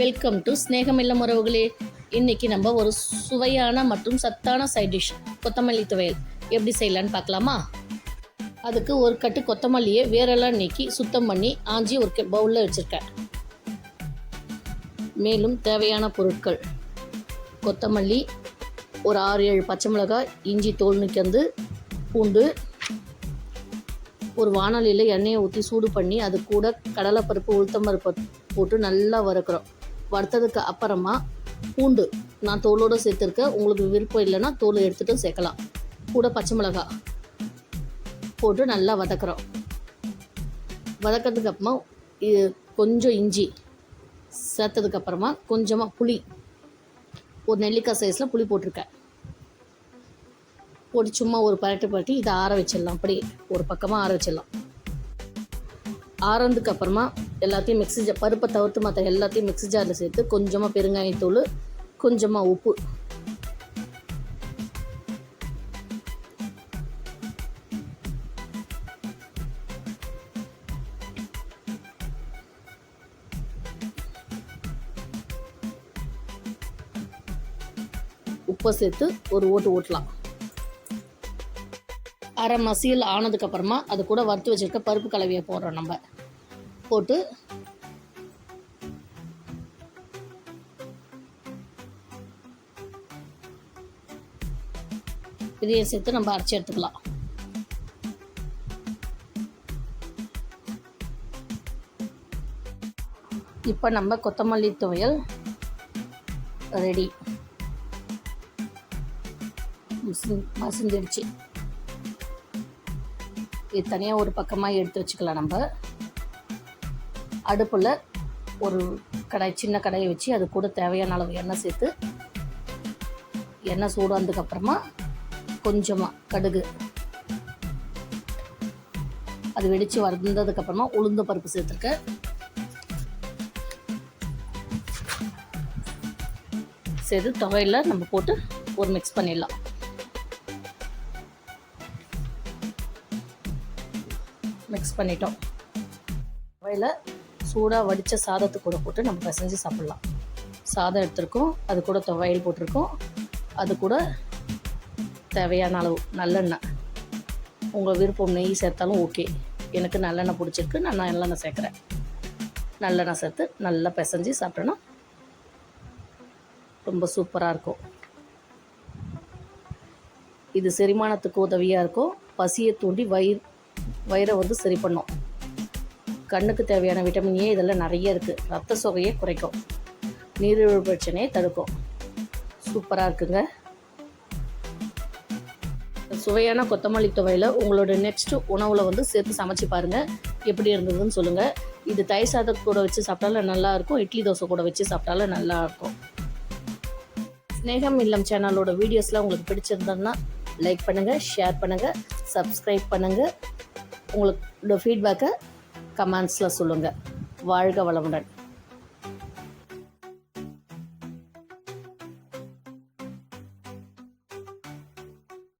Welcome to ஸ்நேகமில்லம் உறவுகளே இன்னைக்கு நம்ம ஒரு சுவையான மற்றும் சத்தான சைட் டிஷ் கொத்தமல்லி துவையல் எப்படி செய்யலான்னு பார்க்கலாமா அதுக்கு ஒரு கட்டு கொத்தமல்லியை வேரெல்லாம் நீக்கி சுத்தம் பண்ணி ஆஞ்சி ஒரு பவுலில் வச்சுருக்கேன் மேலும் தேவையான பொருட்கள் கொத்தமல்லி ஒரு ஆறு ஏழு பச்சை மிளகாய் இஞ்சி தோல் நிற்கிறது பூண்டு ஒரு வானொலியில் எண்ணெயை ஊற்றி சூடு பண்ணி அது கூட கடலைப்பருப்பு உளுத்தம்பருப்பு போட்டு நல்லா வறுக்கிறோம். வறுத்ததுக்கு அப்புறமா பூண்டு. நான் தோலோடு சேர்த்துருக்கேன். உங்களுக்கு விருப்பம் இல்லைன்னா தோல் எடுத்துகிட்டு சேர்க்கலாம். கூட பச்சை மிளகாய் போட்டு நல்லா வதக்குறோம். வதக்கிறதுக்கு அப்புறமா இது கொஞ்சம் இஞ்சி சேர்த்ததுக்கு அப்புறமா கொஞ்சமாக புளி. ஒரு நெல்லிக்காய் சைஸில் புளி போட்டிருக்கேன். போட்டு சும்மா ஒரு பரட்டு பரட்டி இதை ஆற வச்சிடலாம். அப்படி ஒரு பக்கமாக ஆற வச்சிடலாம். ஆறதுக்கு அப்புறமா எல்லாத்தையும் மிக்ஸி ஜா பருப்பை தவிர்த்து மற்ற எல்லாத்தையும் மிக்ஸி ஜாரில் சேர்த்து கொஞ்சமாக பெருங்காயத்தூள் கொஞ்சமாக உப்பு. உப்பை சேர்த்து ஒரு ஓட்டு ஓட்டலாம். அரை மசியல் ஆனதுக்கப்புறமா அது கூட வறுத்து வச்சுருக்க பருப்பு கலவையை போடுறோம் நம்ம. போட்டு இதையும் சேர்த்து நம்ம அரைச்சி எடுத்துக்கலாம். இப்போ நம்ம கொத்தமல்லி துவையல் ரெடி. மசிஞ்சிடுச்சு இது தனியாக ஒரு பக்கமாக எடுத்து வச்சுக்கலாம் நம்ம. அடுப்பில் ஒரு கடாய் சின்ன கடாயை வச்சு அது கூட தேவையான அளவு எண்ணெய் சேர்த்து எண்ணெய் சூடானதுக்கப்புறமா கொஞ்சமாக கடுகு. அது வெடித்து வந்ததுக்கப்புறமா உளுந்த பருப்பு சேர்த்துருக்கேன். சேர்த்து துவையில் நம்ம போட்டு ஒரு மிக்ஸ் பண்ணிடலாம். மிக்ஸ் பண்ணிட்டோம். துவையில் சூடாக வடித்த சாதத்து கூட போட்டு நம்ம பிசைஞ்சு சாப்பிட்லாம். சாதம் எடுத்திருக்கோம் அது கூட துவையல் போட்டிருக்கோம். அது கூட தேவையான அளவு நல்லெண்ணெய். உங்கள் விருப்பம் நெய் சேர்த்தாலும் ஓகே எனக்கு நல்லெண்ணெய் பிடிச்சிருக்கு நான் நல்லெண்ணெய் சேர்க்குறேன். நல்லெண்ணெய் சேர்த்து நல்லா பிசைஞ்சு சாப்பிட்டோன்னா ரொம்ப சூப்பராக இருக்கும். இது செரிமானத்துக்கு உதவியாக இருக்கும். பசியை தூண்டி வயிறு வயிறை வந்து சரி பண்ணும். கண்ணுக்கு தேவையான விட்டமின் ஏ இதெல்லாம் நிறைய இருக்குது ரத்த சோகையை குறைக்கும். நீரிழிவு பிரச்சனையை தடுக்கும். சூப்பராக இருக்குங்க. சுவையான கொத்தமல்லி துவையில் உங்களோட நெக்ஸ்ட் உணவில் வந்து சேர்த்து சமைச்சு பாருங்கள் எப்படி இருந்ததுன்னு சொல்லுங்கள் இது தயிர் சாதம் கூட வச்சு சாப்பிட்டாலும் நல்லாயிருக்கும் இட்லி தோசை கூட வச்சு சாப்பிட்டாலும் நல்லாயிருக்கும் ஸ்னேகம் இல்லம் சேனலோட வீடியோஸ்லாம் உங்களுக்கு பிடிச்சிருந்தோம்னா லைக் பண்ணுங்கள் ஷேர் பண்ணுங்கள் சப்ஸ்கிரைப் பண்ணுங்கள் உங்களோட ஃபீட்பேக்கை கமெண்ட்ஸில் சொல்லுங்கள் வாழ்க வளமுடன்.